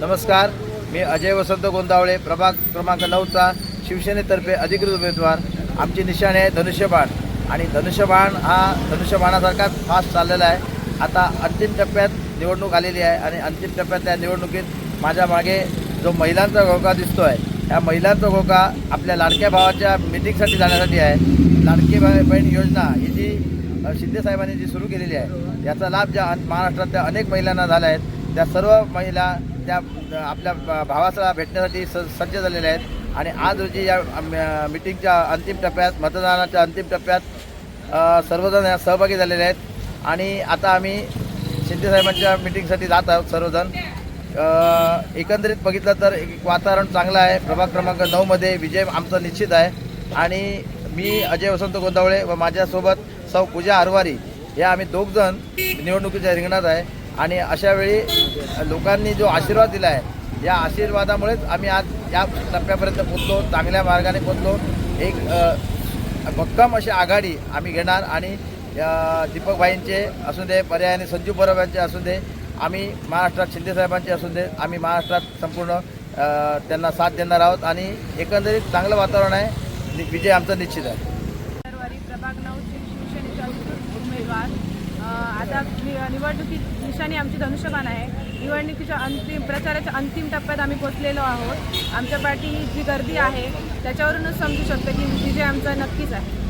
नमस्कार मी अजय वसंत गोंदावळे प्रभाग क्रमांक नऊचा शिवसेनेतर्फे अधिकृत उमेदवार. आमची निशाणी आहे धनुष्यबाण. आणि धनुष्यबाण हा धनुष्यबाणासारखाच फास्ट चाललेला आहे. आता अंतिम टप्प्यात निवडणूक आलेली आहे आणि अंतिम टप्प्यात त्या निवडणुकीत माझ्या मागे जो महिलांचा घोका दिसतो आहे ह्या महिलांचा घोका आपल्या लाडक्या भावाच्या मिटिंगसाठी जाण्यासाठी आहे. लाडकी बा- बहीण योजना ही जी शिंदेसाहेबांनी जी सुरू केलेली आहे याचा लाभ ज्या महाराष्ट्रातल्या अनेक महिलांना झाला आहेत त्या सर्व महिला त्या आपल्या भावासाला भेटण्यासाठी स सज्ज झालेल्या आहेत. आणि आज रोजी या मिटिंगच्या अंतिम टप्प्यात मतदानाच्या अंतिम टप्प्यात सर्वजण या सहभागी झालेले आहेत. आणि आता आम्ही शिंदेसाहेबांच्या मिटिंगसाठी जात आहोत सर्वजण. एकंदरीत बघितलं तर एक वातावरण चांगलं आहे. प्रभाग क्रमांक नऊमध्ये विजय आमचा निश्चित आहे. आणि मी अजय वसंत गोंदावळे व माझ्यासोबत सौ पूजा आरवारी या आम्ही दोघजण निवडणुकीच्या रिंगणात आहे. आणि अशा वेळी लोकांनी जो आशीर्वाद दिला आहे या आशीर्वादामुळेच आम्ही आज या टप्प्यापर्यंत पोचलो चांगल्या मार्गाने पोचलो एक भक्कम अशी आघाडी आम्ही घेणार आणि दीपकभाईंचे असू दे पर्यायाने संजू परब यांचे असू दे आम्ही महाराष्ट्रात शिंदेसाहेबांचे असू दे आम्ही महाराष्ट्रात संपूर्ण त्यांना साथ देणार आहोत आणि एकंदरीत चांगलं वातावरण आहे. विजय आमचा निश्चित आहे. आता निवडणुकीत निशाणी आमची धनुष्यबाण आहे. निवडणुकीच्या अंतिम प्रचाराच्या अंतिम टप्प्यात आम्ही पोचलेलो आहोत. आमच्या पाठी जी गर्दी आहे त्याच्यावरूनच समजू शकतं की विजय आमचा नक्कीच आहे.